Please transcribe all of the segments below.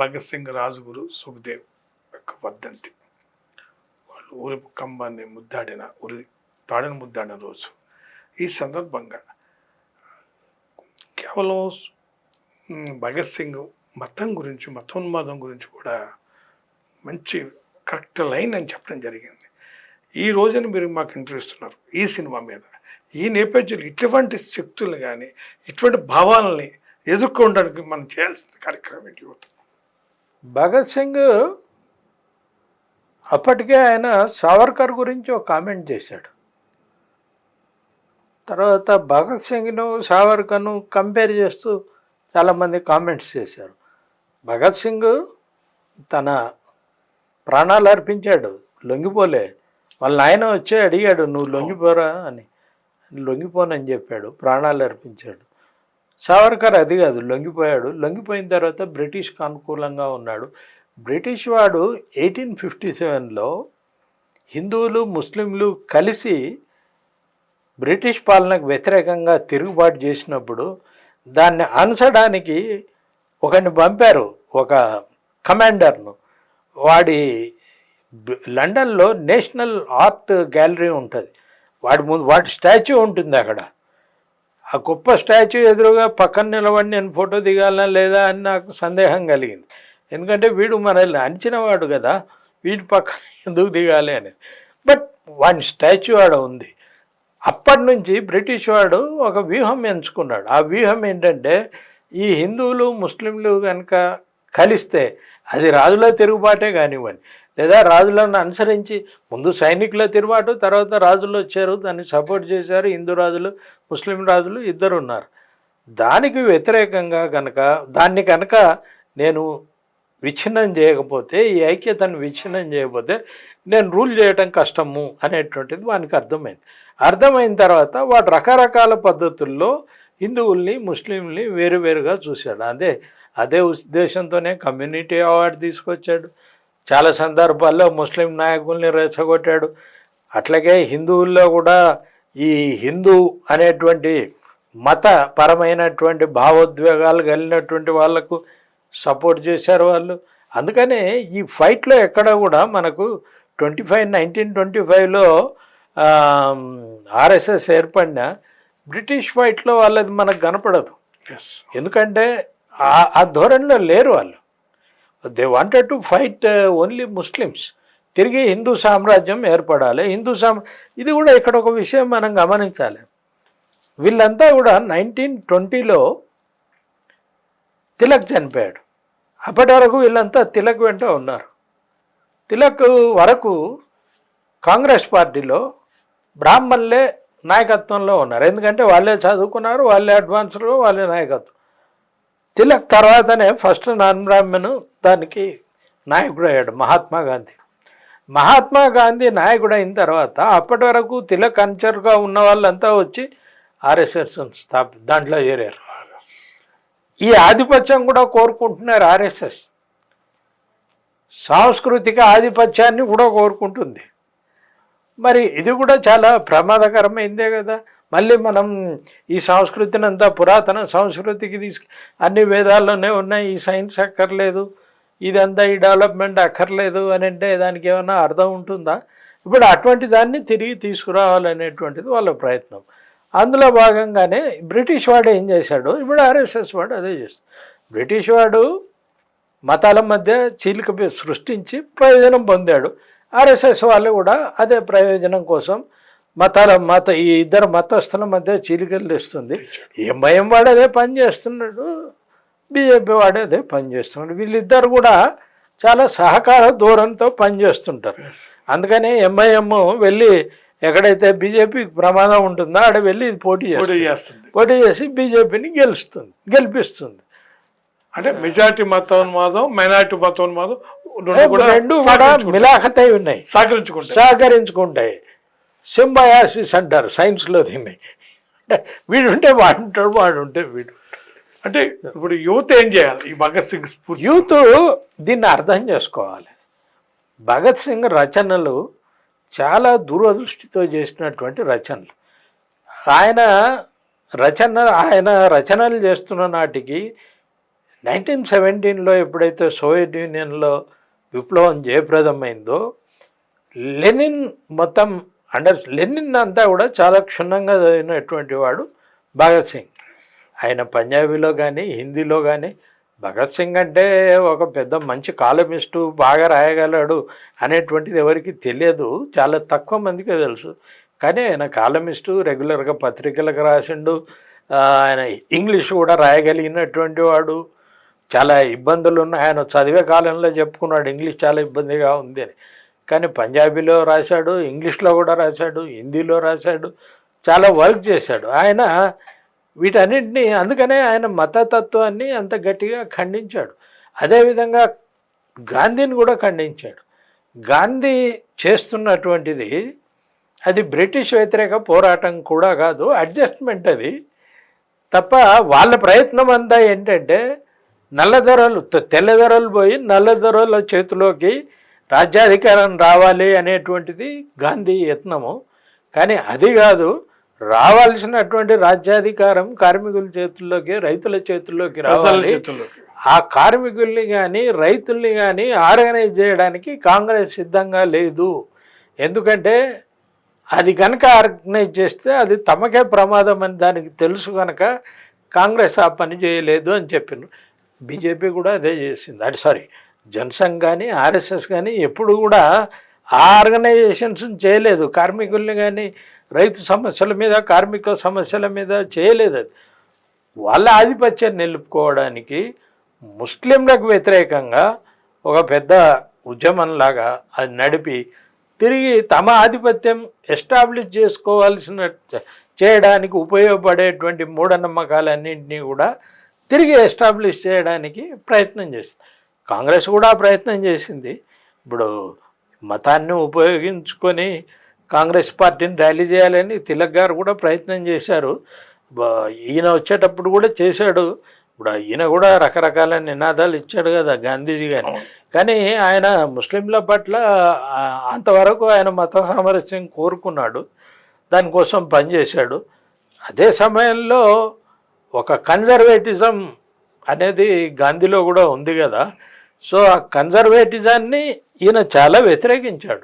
భగత్ సింగ్ రాజుగురు సుఖదేవ్ యొక్క వర్ధంతి. వాళ్ళు ఊరి కంబాన్ని ముద్దాడిన ఊరి తాడని ముద్దాడిన రోజు. ఈ సందర్భంగా కేవలం భగత్ సింగ్ మతం గురించి మతోన్మాదం గురించి కూడా మంచి కరెక్ట్ లైన్ అని చెప్పడం జరిగింది. ఈ రోజున మీరు మాకు ఇంటర్వ్యూ ఇస్తున్నారు ఈ సినిమా మీద. ఈ నేపథ్యంలో ఇటువంటి శక్తులు కానీ ఇటువంటి భావాలని ఎదుర్కోవడానికి మనం చేయాల్సిన కార్యక్రమం ఏంటి భగత్ సింగ్ అప్పటికే ఆయన సావర్కర్ గురించి ఒక కామెంట్ చేశాడు. తర్వాత భగత్ సింగ్ను సావర్కర్ను కంపేర్ చేస్తూ చాలామంది కామెంట్స్ చేశారు. భగత్ సింగ్ తన ప్రాణాలు అర్పించాడు లొంగిపోలే. వాళ్ళ నాయన వచ్చి అడిగాడు నువ్వు లొంగిపోరా అని. లొంగిపోనని చెప్పాడు ప్రాణాలు అర్పించాడు. సావర్కర్ అది కాదు లొంగిపోయాడు. లొంగిపోయిన తర్వాత బ్రిటిష్ అనుకూలంగా ఉన్నాడు. బ్రిటిష్ వాడు ఎయిటీన్ ఫిఫ్టీ సెవెన్లో హిందువులు ముస్లింలు కలిసి బ్రిటిష్ పాలనకు వ్యతిరేకంగా తిరుగుబాటు చేసినప్పుడు దాన్ని అనసడానికి ఒకరిని పంపారు ఒక కమాండర్ను. వాడి లండన్లో నేషనల్ ఆర్ట్ గ్యాలరీ ఉంటుంది. వాడి ముందు వాడి స్టాచ్యూ ఉంటుంది అక్కడ. ఆ గొప్ప స్టాచ్యూ ఎదురుగా పక్కన నిలబడి నేను ఫోటో దిగాలనా లేదా అని నాకు సందేహం కలిగింది. ఎందుకంటే వీడు మనల్ని అంచినవాడు కదా వీడి పక్కన ఎందుకు దిగాలి అనేది. బట్ వాడి స్టాచ్యూ ఆడ ఉంది. అప్పటి నుంచి బ్రిటిష్ వాడు ఒక వ్యూహం ఎంచుకున్నాడు. ఆ వ్యూహం ఏంటంటే ఈ హిందువులు ముస్లింలు కనుక కలిస్తే అది రాజుల తిరుగుబాటే కానివ్వండి. లేదా రాజులను అనుసరించి ముందు సైనికుల తిరుగుబాటు తర్వాత రాజులు వచ్చారు దాన్ని సపోర్ట్ చేశారు హిందూ రాజులు ముస్లిం రాజులు ఇద్దరు ఉన్నారు. దానికి వ్యతిరేకంగా కనుక దాన్ని కనుక నేను విచ్ఛిన్నం చేయకపోతే ఈ ఐక్యతను విచ్ఛిన్నం చేయకపోతే నేను రూల్ చేయటం కష్టము అనేటువంటిది వానికి అర్థమైంది. అర్థమైన తర్వాత వాడు రకరకాల పద్ధతుల్లో హిందువుల్ని ముస్లింని వేరువేరుగా చూశాడు. అదే అదే ఉద్దేశంతోనే కమ్యూనిటీ అవార్డు తీసుకొచ్చాడు. చాలా సందర్భాల్లో ముస్లిం నాయకుల్ని రెచ్చగొట్టాడు. అట్లాగే హిందువుల్లో కూడా ఈ హిందూ అనేటువంటి మత పరమైనటువంటి భావోద్వేగాలు కలిగినటువంటి వాళ్ళకు సపోర్ట్ చేశారు వాళ్ళు. అందుకనే ఈ ఫైట్లో ఎక్కడ కూడా మనకు ట్వంటీ ఫైవ్ నైన్టీన్ ట్వంటీ ఫైవ్లో ఆర్ఎస్ఎస్ ఏర్పడిన బ్రిటిష్ ఫైట్లో వాళ్ళది మనకు కనపడదు. ఎస్ ఎందుకంటే ఆ- ఆ ధోరణిలో లేరు వాళ్ళు. They wanted to fight only Muslims తిరిగి హిందూ సామ్రాజ్యం ఏర్పడాలి. హిందూ సామ్ ఇది కూడా ఇక్కడ ఒక విషయం మనం గమనించాలి. వీళ్ళంతా కూడా నైన్టీన్ ట్వంటీలో తిలక్ చనిపోయాడు. అప్పటి వరకు వీళ్ళంతా తిలక్ వెంట ఉన్నారు. తిలక్ వరకు కాంగ్రెస్ పార్టీలో బ్రాహ్మణులే నాయకత్వంలో ఉన్నారు. ఎందుకంటే వాళ్ళే చదువుకున్నారు వాళ్ళే అడ్వాన్స్లో వాళ్ళే నాయకత్వం. తిలక్ తర్వాతనే ఫస్ట్ నాన్ బ్రాహ్మణ్ దానికి నాయకుడు అయ్యాడు మహాత్మా గాంధీ. మహాత్మా గాంధీ నాయకుడు అయిన తర్వాత అప్పటి వరకు తిలక్ అంచరుగా ఉన్న వాళ్ళంతా వచ్చి ఆర్ఎస్ఎస్ స్థాపి దాంట్లో చేరారు. ఈ ఆధిపత్యం కూడా కోరుకుంటున్నారు ఆర్ఎస్ఎస్. సాంస్కృతిక ఆధిపత్యాన్ని కూడా కోరుకుంటుంది. మరి ఇది కూడా చాలా ప్రమాదకరమైందే కదా. మళ్ళీ మనం ఈ సంస్కృతిని అంతా పురాతన సంస్కృతికి తీసుకు అన్ని వేదాల్లోనే ఉన్నాయి ఈ సైన్స్ అక్కర్లేదు ఇదంతా ఈ డెవలప్మెంట్ అక్కర్లేదు అని అంటే దానికి ఏమైనా అర్థం ఉంటుందా? ఇప్పుడు అటువంటి దాన్ని తిరిగి తీసుకురావాలనేటువంటిది వాళ్ళ ప్రయత్నం. అందులో భాగంగానే బ్రిటిష్ వాడు ఏం చేశాడు? ఇప్పుడు ఆర్ఎస్ఎస్ వాడు అదే చేస్తాడు. బ్రిటిష్ వాడు మతాల మధ్య చీలిక సృష్టించి ప్రయోజనం పొందాడు. ఆర్ఎస్ఎస్ వాళ్ళు కూడా అదే ప్రయోజనం కోసం మతాల మత ఈ ఇద్దరు మతస్థుల మధ్య చీలికలు తెస్తుంది. ఎంఐఎం వాడు అదే పని చేస్తున్నాడు. బీజేపీ వాడు అదే పని చేస్తున్నాడు. వీళ్ళిద్దరు కూడా చాలా సహకార దూరంతో పనిచేస్తుంటారు అందుకనే ఎంఐఎం వెళ్ళి ఎక్కడైతే బీజేపీకి ప్రమాదం ఉంటుందో ఆడ వెళ్ళి పోటీ పోటీ చేస్తుంది. పోటీ చేసి బీజేపీని గెలుస్తుంది గెలిపిస్తుంది. అంటే మెజారిటీ మతోన్మాదం మైనారిటీ మతోన్మాదం రెండు కూడా రెండు కూడా సహకరించుకుంటాయి. మిలాఖతై ఉన్నాయి. సహకరించుకుంటాయి. సహకరించుకుంటాయి. సింబయాసిస్ అంటారు సైన్స్లో దీన్ని. అంటే వీడుంటే వాడుంటాడు వాడుంటే వీడు. అంటే ఇప్పుడు యువత ఏం చేయాలి? ఈ భగత్ సింగ్ స్ఫూర్తి. యూత్ దీన్ని అర్థం చేసుకోవాలి. భగత్ సింగ్ రచనలు చాలా దురదృష్టితో చేసినటువంటి రచనలు. ఆయన రచన ఆయన రచనలు చేస్తున్న నాటికి నైన్టీన్ సెవెంటీన్లో ఎప్పుడైతే సోవియట్ యూనియన్లో విప్లవం జయప్రదమైందో లెనిన్ మొత్తం అండర్ లెనిన్ అంతా కూడా చాలా క్షుణ్ణంగా చదివినటువంటి వాడు భగత్ సింగ్. ఆయన పంజాబీలో కానీ హిందీలో కానీ భగత్ సింగ్ అంటే ఒక పెద్ద మంచి కాలమిస్టు బాగా రాయగలడు అనేటువంటిది ఎవరికి తెలియదు. చాలా తక్కువ మందికి తెలుసు. కానీ ఆయన కాలమిస్టు రెగ్యులర్గా పత్రికలకు రాసిండు. ఆయన ఇంగ్లీష్ కూడా రాయగలిగినటువంటి వాడు. చాలా ఇబ్బందులు ఉన్నాయి ఆయన చదివే కాలంలో చెప్పుకున్నాడు ఇంగ్లీష్ చాలా ఇబ్బందిగా ఉంది అని. కానీ పంజాబీలో రాశాడు ఇంగ్లీష్లో కూడా రాశాడు హిందీలో రాశాడు చాలా వర్క్ చేశాడు. ఆయన వీటన్నింటినీ అందుకనే ఆయన మతతత్వాన్ని అంత గట్టిగా ఖండించాడు. అదేవిధంగా గాంధీని కూడా ఖండించాడు. గాంధీ చేస్తున్నటువంటిది అది బ్రిటిష్ వ్యతిరేక పోరాటం కూడా కాదు అడ్జస్ట్మెంట్ అది. తప్ప వాళ్ళ ప్రయత్నం అంతా ఏంటంటే నల్లధరలు తెల్లధరలు పోయి నల్లధరల చేతిలోకి రాజ్యాధికారం రావాలి అనేటువంటిది గాంధీ యత్నము. కానీ అది కాదు రావాల్సినటువంటి రాజ్యాధికారం కార్మికుల చేతుల్లోకి రైతుల చేతుల్లోకి రావాలి. ఆ కార్మికుల్ని కానీ రైతుల్ని కానీ ఆర్గనైజ్ చేయడానికి కాంగ్రెస్ సిద్ధంగా లేదు. ఎందుకంటే అది కనుక ఆర్గనైజ్ చేస్తే అది తమకే ప్రమాదం అని దానికి తెలుసు కనుక కాంగ్రెస్ ఆ పని చేయలేదు అని చెప్పిన బీజేపీ కూడా అదే చేసింది. అది సారీ జనసంఘ్ కానీ ఆర్ఎస్ఎస్ కానీ ఎప్పుడు కూడా ఆ ఆర్గనైజేషన్స్ చేయలేదు. కార్మికుల్ని కానీ రైతు సమస్యల మీద కార్మికుల సమస్యల మీద చేయలేదు అది. వాళ్ళ ఆధిపత్యం నిలుపుకోవడానికి ముస్లింలకు వ్యతిరేకంగా ఒక పెద్ద ఉద్యమంలాగా అది నడిపి తిరిగి తమ ఆధిపత్యం ఎస్టాబ్లిష్ చేసుకోవాల్సిన చేయడానికి ఉపయోగపడేటువంటి మూఢనమ్మకాలన్నింటినీ కూడా తిరిగి ఎస్టాబ్లిష్ చేయడానికి ప్రయత్నం చేస్తుంది. కాంగ్రెస్ కూడా ప్రయత్నం చేసింది. ఇప్పుడు మతాన్ని ఉపయోగించుకొని కాంగ్రెస్ పార్టీని ర్యాలీ చేయాలని తిలక్ గారు కూడా ప్రయత్నం చేశారు. ఈయన వచ్చేటప్పుడు కూడా చేశాడు. ఇప్పుడు ఈయన కూడా రకరకాల నినాదాలు ఇచ్చాడు కదా గాంధీజీ గారు. కానీ ఆయన ముస్లింల పట్ల అంతవరకు ఆయన మత సామరస్యం కోరుకున్నాడు. దానికోసం పనిచేశాడు. అదే సమయంలో ఒక కన్జర్వేటిజం అనేది గాంధీలో కూడా ఉంది కదా. సో ఆ కన్జర్వేటిజాన్ని ఈయన చాలా వ్యతిరేకించాడు.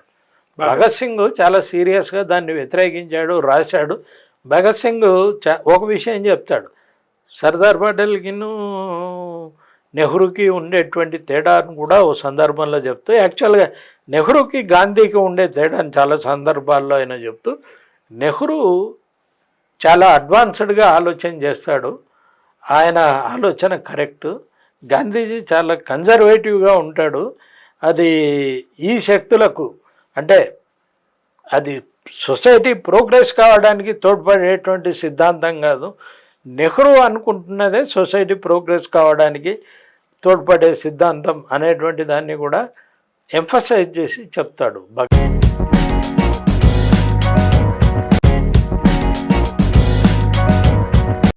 భగత్ సింగ్ చాలా సీరియస్గా దాన్ని వ్యతిరేకించాడు రాశాడు. భగత్ సింగ్ చా- ఒక విషయం చెప్తాడు. సర్దార్ పటేల్కిను నెహ్రూకి ఉండేటువంటి తేడాను కూడా ఓ సందర్భంలో చెప్తూ యాక్చువల్గా నెహ్రూకి గాంధీకి ఉండే తేడాని చాలా సందర్భాల్లో ఆయన చెప్తూ నెహ్రూ చాలా అడ్వాన్స్డ్గా ఆలోచన చేస్తాడు. ఆయన ఆలోచన కరెక్ట్. గాంధీజీ చాలా కన్జర్వేటివ్గా ఉంటాడు. అది ఈ శక్తులకు అంటే అది సొసైటీ ప్రోగ్రెస్ కావడానికి తోడ్పడేటువంటి సిద్ధాంతం కాదు. నెహ్రూ అనుకుంటున్నదే సొసైటీ ప్రోగ్రెస్ కావడానికి తోడ్పడే సిద్ధాంతం అనేటువంటి దాన్ని కూడా ఎంఫసైజ్ చేసి చెప్తాడు భగత్